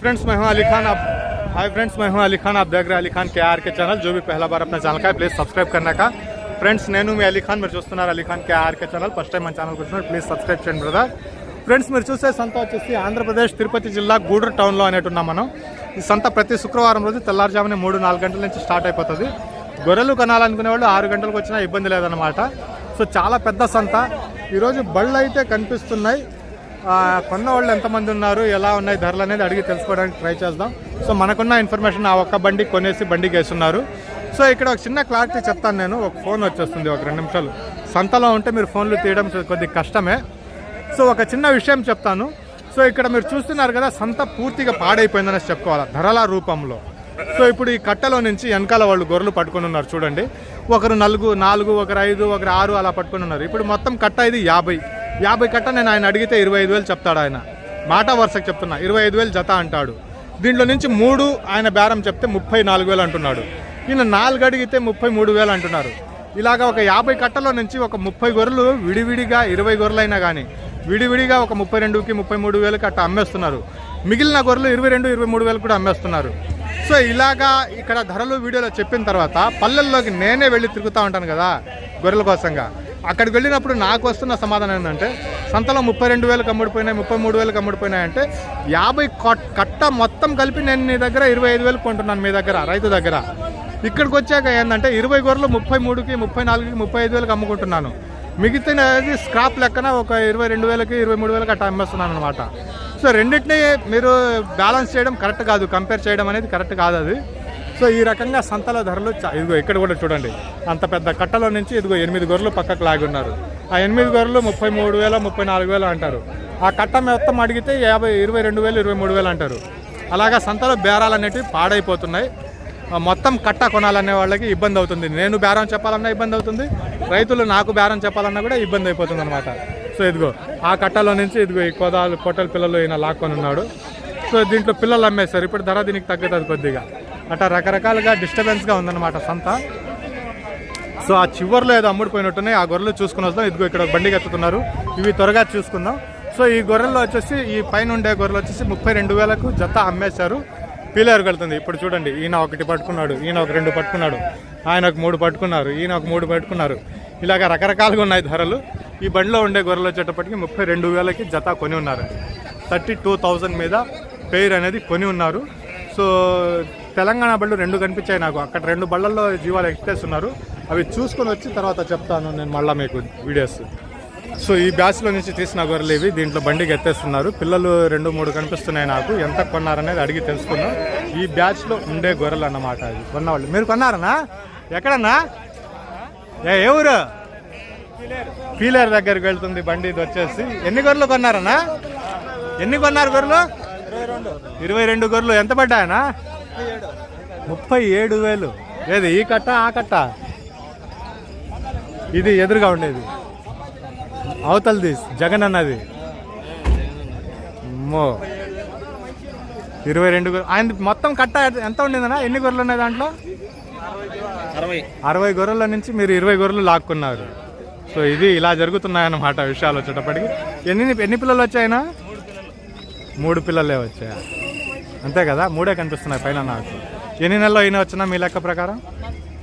Friends मैं हूं अली खान आप हाय फ्रेंड्स मैं हूं अली खान आप देख रहे हैं अली खान के आर के चैनल जो भी पहला बार अपना ఛానల్ का है ప్లీజ్ సబ్స్క్రైబ్ करने का ఫ్రెండ్స్ నేను మీ అలీ ఖాన్ మీరు చూస్తున్నారు Ali Khan K RK channel first time మన ఛానల్ చూస్తున్నారు ప్లీజ్ సబ్స్క్రైబ్ చేయండి బ్రదర్ ఫ్రెండ్స్ మీరు చూసే సంత వచ్చేసి ఆంధ్రప్రదేశ్ తిరుపతి జిల్లా గూడూరు టౌన్లో అనేటున్నాం మనం ఈ సంత ప్రతి శుక్రవారం రోజు తెల్లారుజామున మూడు నాలుగు గంటల నుంచి స్టార్ట్ అయిపోతుంది గొర్రెలు కొనాలనుకునే వాళ్ళు ఆరు గంటలకు వచ్చినా ఇబ్బంది లేదన్నమాట సో చాలా పెద్ద సంత ఈరోజు బళ్ళు అయితే కనిపిస్తున్నాయి ఆ, కొన్న వాళ్ళు ఎంతమంది ఉన్నారు ఎలా ఉన్నాయి ధరలు అనేది అడిగి తెలుసుకోవడానికి ట్రై చేద్దాం. సో మనకున్న ఇన్ఫర్మేషన్ ఆ ఒక్క బండి కొనేసి బండికి వేస్తున్నారు సో ఇక్కడ ఒక చిన్న క్లారిటీ చెప్తాను నేను. ఒక ఫోన్ వచ్చేస్తుంది ఒక రెండు నిమిషాలు. సంతలో ఉంటే మీరు ఫోన్లు తీయడం కొద్దిగా కష్టమే. సో ఒక చిన్న విషయం చెప్తాను. సో ఇక్కడ మీరు చూస్తున్నారు కదా సంత పూర్తిగా పాడైపోయిందనేసి చెప్పుకోవాలి ధరల రూపంలో. సో ఇప్పుడు ఈ కట్టలో నుంచి వెనకాల వాళ్ళు గొర్రెలు పట్టుకొని ఉన్నారు చూడండి. ఒకరు నలుగు నాలుగు ఒకరు ఐదు ఒకరు ఆరు అలా పట్టుకొని ఉన్నారు. ఇప్పుడు మొత్తం కట్ట ఇది యాభై. యాభై కట్ట నేను ఆయన అడిగితే ఇరవై ఐదు వేలు చెప్తాడు ఆయన. మాట వరుసకు చెప్తున్నా ఇరవై ఐదు వేలు జత అంటాడు. దీంట్లో నుంచి మూడు ఆయన బేరం చెప్తే ముప్పై నాలుగు వేలు అంటున్నాడు. ఈయన నాలుగు అడిగితే ముప్పై మూడు వేలు అంటున్నారు. ఇలాగా ఒక యాభై కట్టలో నుంచి ఒక ముప్పై గొర్రెలు విడివిడిగా ఇరవై గొర్రెలు అయినా కానీ విడివిడిగా ఒక ముప్పై రెండుకి ముప్పై మూడు వేలకి అట్ట అమ్మేస్తున్నారు. మిగిలిన గొర్రెలు ఇరవై రెండు ఇరవై మూడు వేలు కూడా అమ్మేస్తున్నారు. సో ఇలాగా ఇక్కడ ధరలు వీడియోలో చెప్పిన తర్వాత పల్లెల్లోకి నేనే వెళ్ళి తిరుగుతూ ఉంటాను కదా గొర్రెల కోసంగా. అక్కడికి వెళ్ళినప్పుడు నాకు వస్తున్న సమాధానం ఏంటంటే సంతలో ముప్పై రెండు వేలకు అమ్ముడిపోయినాయి ముప్పై మూడు వేలకు అమ్ముడిపోయినాయి అంటే యాభై కట్ట మొత్తం కలిపి నేను నీ దగ్గర ఇరవై ఐదు వేలు కొంటున్నాను మీ దగ్గర రైతు దగ్గర. ఇక్కడికి వచ్చాక ఏంటంటే ఇరవై గొర్రెలు ముప్పై మూడుకి ముప్పై నాలుగుకి ముప్పై ఐదు వేలకు అమ్ముకుంటున్నాను మిగతాది స్క్రాప్ లెక్కన ఒక ఇరవై రెండు వేలకి ఇరవై మూడు వేలకి అట్లా అమ్మేస్తున్నాను అనమాట సో రెండింటిని మీరు బ్యాలెన్స్ చేయడం కరెక్ట్ కాదు కంపేర్ చేయడం అనేది కరెక్ట్ కాదు అది. సో ఈ రకంగా సంతల ధరలు ఇదిగో ఇక్కడ కూడా చూడండి. అంత పెద్ద కట్టలో నుంచి ఇదిగో ఎనిమిది గొర్రెలు పక్కకు లాగి ఉన్నారు. ఆ ఎనిమిది గొర్రెలు ముప్పై మూడు వేల ముప్పై నాలుగు వేలు అంటారు. ఆ కట్ట మొత్తం అడిగితే యాభై ఇరవై రెండు వేలు ఇరవై మూడు వేలు అంటారు. అలాగా సంతలో బేరాలు అనేటివి పాడైపోతున్నాయి. మొత్తం కట్ట కొనాలనే వాళ్ళకి ఇబ్బంది అవుతుంది. నేను బేరం చెప్పాలన్నా ఇబ్బంది అవుతుంది. రైతులు నాకు బేరం చెప్పాలన్నా కూడా ఇబ్బంది అయిపోతుంది అనమాట సో ఇదిగో ఆ కట్టలో నుంచి ఇదిగో ఈ కోదాలు కొట్టల పిల్లలు ఈయన లాక్కొని ఉన్నాడు. సో దీంట్లో పిల్లలు అమ్మేస్తారు ఇప్పుడు ధర దీనికి తగ్గుతుంది కొద్దిగా. అట్లా రకరకాలుగా డిస్టర్బెన్స్గా ఉందన్నమాట సంత. సో ఆ చివర్లో ఏదో అమ్ముడిపోయినట్టున్నాయి ఆ గొర్రెలు చూసుకుని వస్తాం. ఇదిగో ఇక్కడ బండి బండికి ఎత్తుతున్నారు. ఇవి త్వరగా చూసుకుందాం. సో ఈ గొర్రెల్లో వచ్చేసి ఈ పైన ఉండే గొర్రెలు వచ్చేసి ముప్పై రెండు వేలకు జత అమ్మేశారు. పీలేరు కడుతుంది. ఇప్పుడు చూడండి ఈయన ఒకటి పట్టుకున్నాడు ఈయన ఒక రెండు పట్టుకున్నాడు ఆయన ఒక మూడు పట్టుకున్నారు ఈయన ఒక మూడు పట్టుకున్నారు. ఇలాగ రకరకాలుగా ఉన్నాయి ధరలు. ఈ బండిలో ఉండే గొర్రెలు వచ్చేటప్పటికి ముప్పై రెండు వేలకి జత కొని ఉన్నారు. థర్టీ టూ థౌజండ్ మీద పేరు అనేది కొని ఉన్నారు. సో తెలంగాణ బళ్ళు రెండు కనిపించాయి నాకు. అక్కడ రెండు బళ్ళల్లో జీవాలు ఎక్స్ప్రెస్ ఉన్నారు. అవి చూసుకొని వచ్చి తర్వాత చెప్తాను నేను మళ్ళీ మీకు వీడియోస్. సో ఈ బ్యాచ్లో నుంచి తీసిన గొర్రెలు ఇవి. దీంట్లో బండికి ఎత్తేస్తున్నారు పిల్లలు రెండు మూడు కనిపిస్తున్నాయి నాకు. ఎంత కొన్నారనేది అడిగి తెలుసుకున్నాం. ఈ బ్యాచ్లో ఉండే గొర్రెలు అన్నమాట అది కొన్నవాళ్ళు. మీరు కొన్నారనా? ఎక్కడన్నా? ఏ ఊరు? పీలేరు దగ్గరికి వెళ్తుంది బండి ఇది వచ్చేసి. ఎన్ని గొర్రెలు కొన్నారన్నా? ఎన్ని కొన్నారు గొర్రెలు? ఇరవై రెండు గొర్రెలు. ఎంత పడ్డాయనా? ముప్పై ఏడు వేలు. ఏది ఈ కట్ట ఆ కట్ట? ఇది ఎదురుగా ఉండేది. అవతలది జగన్ అన్నది. అమ్మో ఇరవై రెండు ఆయన మొత్తం కట్ట ఎంత ఉండేదన్నా? ఎన్ని గొర్రెలు ఉన్నాయి దాంట్లో? అరవై. గొర్రెల నుంచి మీరు ఇరవై గొర్రెలు లాక్కున్నారు. సో ఇది ఇలా జరుగుతున్నాయన్నమాట విషయాలు వచ్చేటప్పటికి. ఎన్ని ఎన్ని పిల్లలు వచ్చాయినా మూడు పిల్లలే వచ్చాయా? అంతే కదా? మూడే కనిపిస్తున్నాయి పైన నాకు. ఎన్ని నెలలు అయినా వచ్చినా మీ లెక్క ప్రకారం?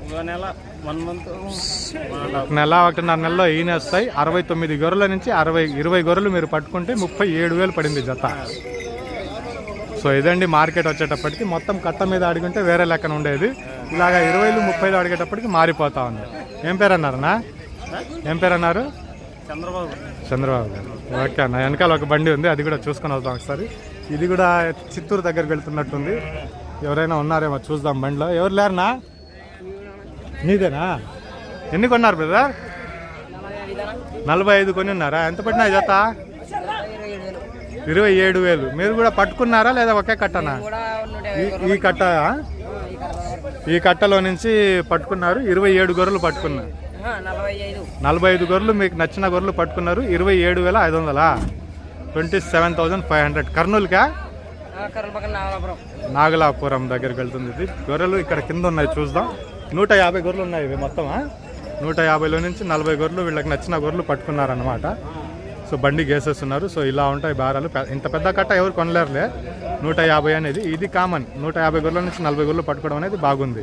ఒక నెల వన్ మంత్ ఒక నెల ఒకటిన్నర నెలలో ఈయన వస్తాయి. అరవై తొమ్మిది గొర్రెల నుంచి అరవై ఇరవై గొర్రెలు మీరు పట్టుకుంటే ముప్పై ఏడు వేలు పడింది జత. సో ఇదండి మార్కెట్ వచ్చేటప్పటికి మొత్తం కట్ట మీద అడిగింటే వేరే లెక్కన ఉండేది. ఇలాగా ఇరవైలు ముప్పైలు అడిగేటప్పటికి మారిపోతా ఉంది. ఏం పేరు అన్నారన్నా ఏం పేరు అన్నారు చంద్రబాబు. చంద్రబాబు గారు. ఓకే అన్న వెనకాల ఒక బండి ఉంది అది కూడా చూసుకొని వద్దాం ఒకసారి. ఇది కూడా చిత్తూరు దగ్గరికి వెళ్తున్నట్టుంది. ఎవరైనా ఉన్నారేమో చూద్దాం బండిలో. ఎవరు లేరనా నీదేనా? ఎన్ని కొన్నారు బ్రదర్? నలభై ఐదు కొని ఉన్నారా ఎంత పడినా జత? ఇరవై ఏడు వేలు. మీరు కూడా పట్టుకున్నారా లేదా ఒకే కట్టనా? ఈ- కట్ట ఈ కట్టలో నుంచి పట్టుకున్నారు. ఇరవై ఏడు గొర్రెలు పట్టుకున్నారు. నలభై ఐదు గొర్రెలు మీకు నచ్చిన గొర్రెలు పట్టుకున్నారు. ఇరవై ఏడు వేల ఐదు వందలా? Twenty seven thousand five hundred. కర్నూలుకా? Nagalapuram. Nagalapuram దగ్గరికి వెళ్తుంది ఇది. గొర్రెలు ఇక్కడ కింద ఉన్నాయి చూద్దాం. నూట యాభై గొర్రెలు ఉన్నాయి ఇవి మొత్తమా? నూట యాభైలో నుంచి నలభై గొర్రెలు వీళ్ళకి నచ్చిన గొర్రెలు పట్టుకున్నారనమాట సో బండి గేసేస్తున్నారు. సో ఇలా ఉంటాయి బేరాలు పె- ఇంత పెద్ద కట్ట ఎవరు కొనలేరులే. నూట యాభై అనేది ఇది కామన్ నూట యాభై గొర్రెల నుంచి నలభై గొర్రెలు పట్టుకోవడం అనేది బాగుంది.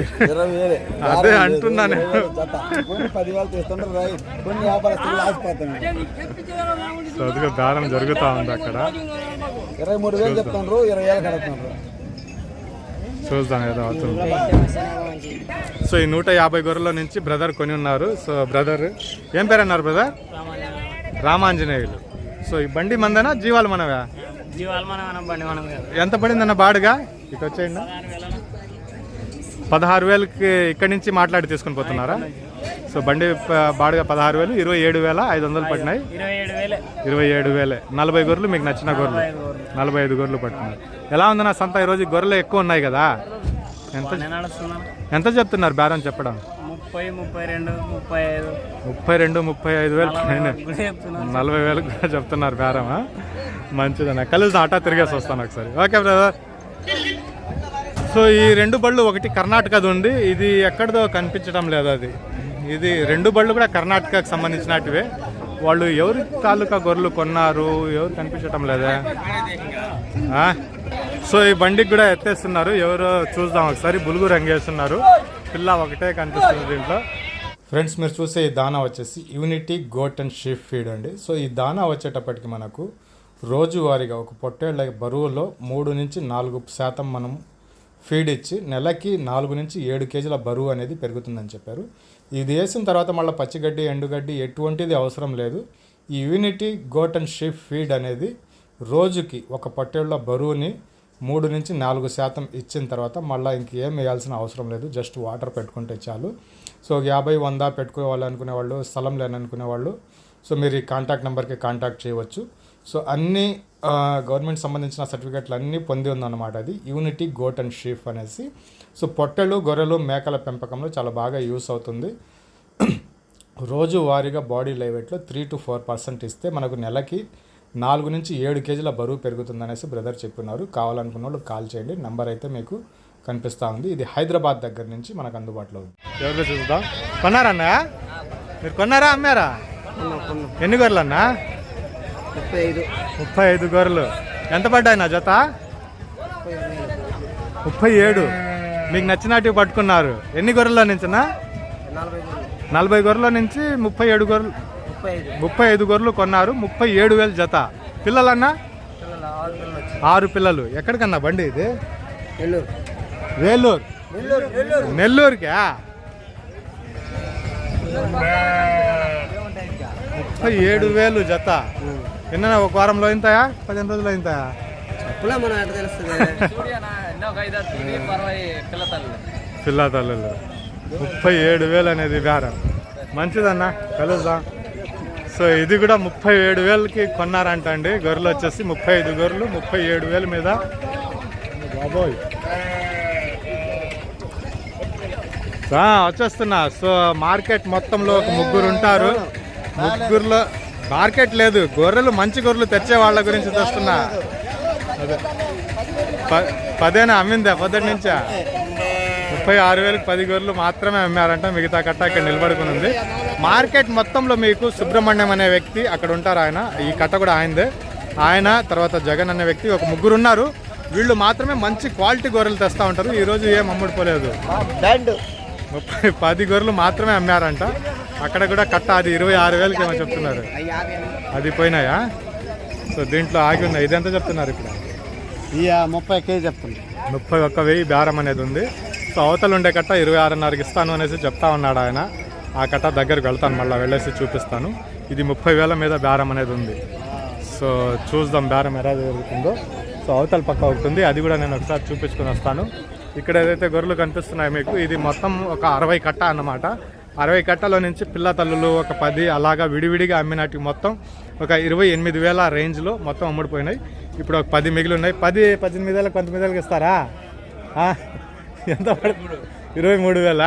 అదే అంటున్నా నేను. ఇరవై వేలు జత. కొన్ని పది వేలతో ఇస్తుండ్రు రై కొన్ని వ్యాపారస్తులు ఆసిపోతాను సో అదిగా బేరం జరుగుతూ ఉంది అక్కడ. ఇరవై మూడు వేలు చెప్తుండ్రు ఇరవై వేలు కడుతుండ్రు. చూద్దాం ఏదో అవుతుంది. సో ఈ నూట యాభై గొర్రెల నుంచి బ్రదర్ కొని ఉన్నారు. సో బ్రదర్ ఏం పేరు అన్నారు బ్రదర్? రామాంజనేయులు. సో ఈ బండి మందేనా జీవాలు మనవా? ఎంత పడిందన్న బాడుగా? ఇక వచ్చేయండి. పదహారు వేలకి ఇక్కడి నుంచి మాట్లాడి తీసుకుని పోతున్నారా? సో బండి బాడుగా పదహారు వేలు ఇరవై ఏడు వేల ఐదు వందలు పట్టినాయి. ఇరవై ఏడు వేలే. నలభై గొర్రెలు మీకు నచ్చిన గొర్రెలు. నలభై ఐదు గొర్రెలు. పట్టినారు ఎలా ఉందన్న సంత? ఈరోజు గొర్రెలు ఎక్కువ ఉన్నాయి కదా. ఎంత ఎంత చెప్తున్నారు బేరం చెప్పడం? ముప్పై ముప్పై రెండు ముప్పై ఐదు. ముప్పై రెండు ముప్పై ఐదు వేలు. పైన నలభై వేలు కూడా చెప్తున్నారు బేరమా మంచిదన్న కలిసి ఆటో తిరిగేసి వస్తాను ఒకసారి. Okay brother. సో ఈ రెండు బళ్ళు ఒకటి కర్ణాటకది ఉంది. ఇది ఎక్కడిదో కనిపించడం లేదు అది. ఇది రెండు బళ్ళు కూడా కర్ణాటకకు సంబంధించినటివే. వాళ్ళు ఎవరి తాలూకా గొర్రెలు కొన్నారు? ఎవరు కనిపించటం లేదా? సో ఈ బండికి కూడా ఎత్తేస్తున్నారు. ఎవరో చూద్దాం ఒకసారి. బులుగు రంగేస్తున్నారు. పిల్ల ఒకటే కనిపిస్తుంది దీంట్లో. ఫ్రెండ్స్ మీరు చూసే ఈ దానా వచ్చేసి Unity goat and sheep feed అండి. సో ఈ దానా వచ్చేటప్పటికి మనకు రోజువారీగా ఒక పొట్టేళ్ళ బరువులో మూడు నుంచి నాలుగు శాతం మనం ఫీడ్ ఇచ్చి నెలకి నాలుగు నుంచి ఏడు కేజీల బరువు అనేది పెరుగుతుందని చెప్పారు. ఇది వేసిన తర్వాత మళ్ళీ పచ్చిగడ్డి ఎండుగడ్డి ఎటువంటిది అవసరం లేదు. ఈ Unity goat and sheep feed అనేది రోజుకి ఒక పట్టేళ్ళ బరువుని మూడు నుంచి నాలుగు శాతం ఇచ్చిన తర్వాత మళ్ళీ ఇంకేం వేయాల్సిన అవసరం లేదు. జస్ట్ వాటర్ పెట్టుకుంటే చాలు. సో యాభై వంద పెట్టుకోవాలనుకునే వాళ్ళు స్థలం లేననుకునే వాళ్ళు సో మీరు ఈ కాంటాక్ట్ నెంబర్కి కాంటాక్ట్ చేయవచ్చు. సో అన్ని గవర్నమెంట్ సంబంధించిన సర్టిఫికెట్లు అన్నీ పొంది ఉందన్నమాట అది. యూనిటీ గోట్ అండ్ షీఫ్ అనేసి. సో పొట్టెలు గొర్రెలు మేకల పెంపకంలో చాలా బాగా యూస్ అవుతుంది. రోజు వారీగా బాడీ లైవెట్లో త్రీ టు ఫోర్ పర్సెంట్ ఇస్తే మనకు నెలకి నాలుగు నుంచి ఏడు కేజీల బరువు పెరుగుతుందనేసి బ్రదర్ చెప్పున్నారు కావాలనుకున్న వాళ్ళు కాల్ చేయండి. నంబర్ అయితే మీకు కనిపిస్తూ ఉంది. ఇది హైదరాబాద్ దగ్గర నుంచి మనకు అందుబాటులో ఉంది. ఎవరిలో చూద్దాం. కొన్నారన్నా మీరు కొన్నారా అమ్మారా? ఎన్ని గొర్రెలు అన్నా ముప్పై ఐదు. ముప్పై ఐదు గొర్రెలు. ఎంత పడ్డాయి నా జత? ముప్పై ఏడు. మీకు నచ్చినట్టు పట్టుకున్నారు. ఎన్ని గొర్రెల నుంచినా? నలభై గొర్రెల. నుంచి ముప్పై ఏడు గొర్రెలు ముప్పై ఐదు. గొర్రెలు కొన్నారు. ముప్పై ఏడు వేలు జత. పిల్లలన్నా? పిల్లలు ఆరు పిల్లలు వచ్చి ఆరు పిల్లలు. ఎక్కడికన్నా బండి ఇది? వేలూరు నెల్లూరు నెల్లూరు. నెల్లూరుకా? ముప్పై ఏడు. వేలు జత. ఎన్న ఒక వారంలో అయింతాయా పదిహేను రోజులు అయింతాయా అప్పుడే మనం ఎట్లా తెలుస్తుంది? పిల్ల తల్లులు ముప్పై ఏడు వేలు అనేది బేరం మంచిదన్నా కలుద్దాం. సో ఇది కూడా ముప్పై ఏడు వేలకి కొన్నారంట అండి గొర్రెలు వచ్చేసి ముప్పై ఐదు గొర్రెలు ముప్పై ఏడు వేల మీద. బాబోయ్. వచ్చేస్తున్నా. సో మార్కెట్ మొత్తంలో ఒక ముగ్గురు ఉంటారు. ముగ్గురులో మార్కెట్ లేదు. గొర్రెలు మంచి గొర్రెలు తెచ్చే వాళ్ళ గురించి తెస్తున్నా ప- పదేనా అమ్మిందా? పొద్దుటి నుంచా? ముప్పై ఆరు వేలకు పది గొర్రెలు మాత్రమే అమ్మారంట. మిగతా కట్ట ఇక్కడ నిలబడుకుని ఉంది. మార్కెట్ మొత్తంలో మీకు సుబ్రహ్మణ్యం అనే వ్యక్తి అక్కడ ఉంటారు ఆయన. ఈ కట్ట కూడా ఆయనదే. ఆయన తర్వాత జగన్ అనే వ్యక్తి ఒక ముగ్గురు ఉన్నారు. వీళ్ళు మాత్రమే మంచి క్వాలిటీ గొర్రెలు తెస్తూ ఉంటారు. ఈరోజు ఏం అమ్ముడుపోలేదు. ముప్పై పది గొర్రెలు మాత్రమే అమ్మారంట. అక్కడ కూడా కట్ట అది ఇరవై ఆరు వేలకి ఏమో చెప్తున్నారు. అది పోయినాయా? సో దీంట్లో ఆగి ఉన్నాయి. ఇది ఎంత చెప్తున్నారు ఇక్కడ ఇక ముప్పై కేజీ చెప్తుంది ముప్పై ఒక్క వెయ్యి బేరం అనేది ఉంది. సో అవతల ఉండే కట్ట ఇరవై ఆరున్నరకి ఇస్తాను అనేసి చెప్తా ఉన్నాడు ఆయన. ఆ కట్ట దగ్గరికి వెళ్తాను మళ్ళీ వెళ్ళేసి చూపిస్తాను. ఇది ముప్పై వేల మీద బేరం అనేది ఉంది. సో చూద్దాం బేరం ఎలా జరుగుతుందో. సో అవతల పక్క ఒకటి ఉంది. అది కూడా నేను ఒకసారి చూపించుకొని వస్తాను. ఇక్కడ ఏదైతే గొర్రెలు కనిపిస్తున్నాయో మీకు ఇది మొత్తం ఒక అరవై కట్ట అన్నమాట. అరవై కట్టలో నుంచి పిల్ల తల్లులు ఒక పది అలాగా విడివిడిగా అమ్మినట్టు మొత్తం ఒక ఇరవై ఎనిమిది వేల రేంజ్లో మొత్తం అమ్ముడిపోయినాయి. ఇప్పుడు ఒక పది మిగిలి ఉన్నాయి. పది పద్దెనిమిది వేలకు పంతొమ్మిది వేలకు ఇస్తారా? ఎంత పడుతుంది? ఇరవై మూడు వేల.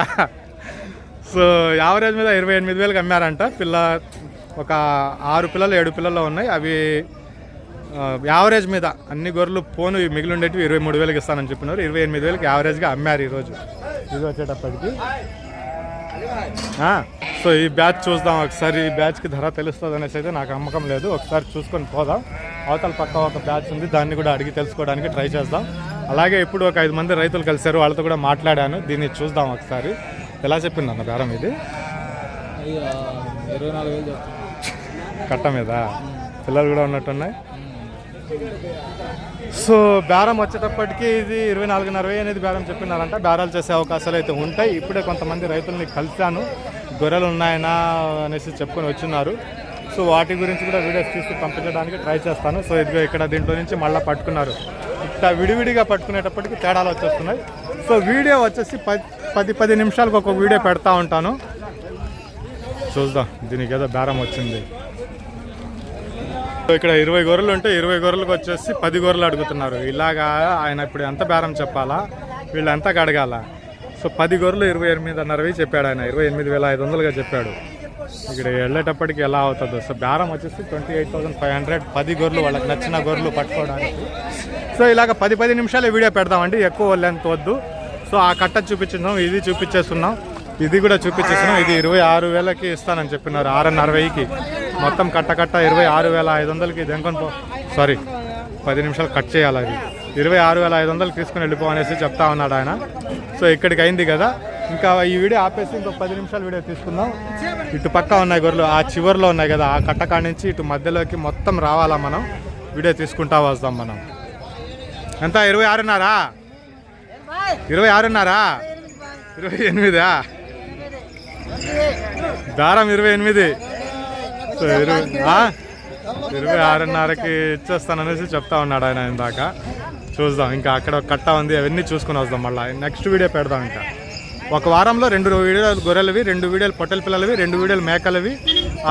సో యావరేజ్ మీద ఇరవై ఎనిమిది వేలకు అమ్మారంట. పిల్ల ఒక ఆరు పిల్లలు ఏడు పిల్లలు ఉన్నాయి. అవి యావరేజ్ మీద అన్ని గొర్రెలు పోను మిగిలి ఉండేటివి ఇరవై మూడు వేలకు ఇస్తానని చెప్పినారు. ఇరవై ఎనిమిది వేలకు యావరేజ్గా అమ్మారు ఈరోజు. ఇది వచ్చేటప్పటికి. సో ఈ బ్యాచ్ చూద్దాం. ఒకసారి ఈ బ్యాచ్కి ధర తెలుస్తుంది అనేసి అయితే నాకు నమ్మకం లేదు. ఒకసారి చూసుకొని పోదాం. అవతల పక్క ఒక బ్యాచ్ ఉంది. దాన్ని కూడా అడిగి తెలుసుకోవడానికి ట్రై చేద్దాం. అలాగే ఇప్పుడు ఒక ఐదు మంది రైతులు కలిశారు. వాళ్ళతో కూడా మాట్లాడాను. దీన్ని చూద్దాం ఒకసారి. ఎలా చెప్పింది అన్న బేరం ఇది? ఇరవై నాలుగు వేలు చెప్తాను కట్ట మీద. పిల్లలు కూడా ఉన్నట్టున్నాయి. సో బేరం వచ్చేటప్పటికి ఇది ఇరవై నాలుగున్నర వెయ్యి అనేది బేరం చెప్పినారంట. బేరాలు చేసే అవకాశాలు అయితే ఉంటాయి. ఇప్పుడే కొంతమంది రైతుల్ని కలిశాను. గొర్రెలు ఉన్నాయనా అనేసి చెప్పుకొని వచ్చినారు. సో వాటి గురించి కూడా వీడియోస్ తీసి పంపించడానికి ట్రై చేస్తాను. సో ఇదిగో ఇక్కడ దీంట్లో నుంచి మళ్ళీ పట్టుకున్నారు. ఇట్లా విడివిడిగా పట్టుకునేటప్పటికి తేడాలు వచ్చేస్తున్నాయి. సో వీడియో వచ్చేసి పది పది పది నిమిషాలకు ఒక వీడియో పెడతా ఉంటాను. చూద్దాం. దీనికి ఏదో బేరం వచ్చింది. ఇక్కడ ఇరవై గొర్రెలు ఉంటే ఇరవై గొర్రెలకు వచ్చేసి పది గొర్రెలు అడుగుతున్నారు. ఇలాగా ఆయన ఇప్పుడు ఎంత బేరం చెప్పాలా? వీళ్ళు ఎంత అడగాల సో పది గొర్రెలు ఇరవై ఎనిమిదిన్నరవి చెప్పాడు ఆయన. ఇరవై ఎనిమిది వేల ఐదు వందలుగా చెప్పాడు. ఇక్కడ వెళ్ళేటప్పటికి ఎలా అవుతుందో. సో బేరం వచ్చేసి twenty eight thousand five hundred. పది గొర్రెలు వాళ్ళకి నచ్చిన గొర్రెలు పట్టుకోవడానికి. సో ఇలాగ పది పది నిమిషాలు వీడియో పెడదామండి. ఎక్కువ లెంత్ వద్దు. సో ఆ కట్ట చూపించున్నాం ఇది చూపించేస్తున్నాం. ఇది కూడా చూపించేసాను ఇది ఇరవై ఆరు వేలకి ఇస్తానని చెప్పినారు. ఆరున్నర వెయ్యికి మొత్తం కట్ట కట్ట ఇరవై ఆరు వేల ఐదు వందలకి దెంకొని సారీ పది నిమిషాలు కట్ చేయాలి అది. ఇరవై ఆరు వేల ఐదు వందలు తీసుకుని వెళ్ళిపో అనేసి చెప్తా ఉన్నాడు ఆయన. సో ఇక్కడికి అయింది కదా. ఇంకా ఈ వీడియో ఆపేసి ఇంకో పది నిమిషాలు వీడియో తీసుకుందాం. ఇటు పక్క ఉన్నాయి గొర్రెలు. ఆ చివర్లో ఉన్నాయి కదా. ఆ కట్టకాడి నుంచి ఇటు మధ్యలోకి మొత్తం రావాలా మనం? వీడియో తీసుకుంటా వస్తాం మనం. ఎంత? ఇరవై ఆరున్నారా? ఇరవై ఆరున్నారా? ఇరవై ఎనిమిదా? దారం ఇరవై ఎనిమిది. సో ఇరవై ఇరవై ఆరున్నరకి ఇచ్చేస్తాననేసి చెప్తా ఉన్నాడు ఆయన ఇందాక. చూద్దాం ఇంకా అక్కడ కట్ట ఉంది అవన్నీ చూసుకుని వస్తాం మళ్ళీ. నెక్స్ట్ వీడియో పెడదాం ఇంకా. ఒక వారంలో రెండు వీడియోలు గొర్రెలవి రెండు వీడియోలు పొట్టెల పిల్లలవి రెండు వీడియోలు మేకలవి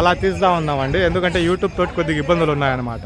అలా తీస్తా ఉందామండి ఎందుకంటే యూట్యూబ్ తోటి కొద్దిగా ఇబ్బందులు ఉన్నాయన్నమాట.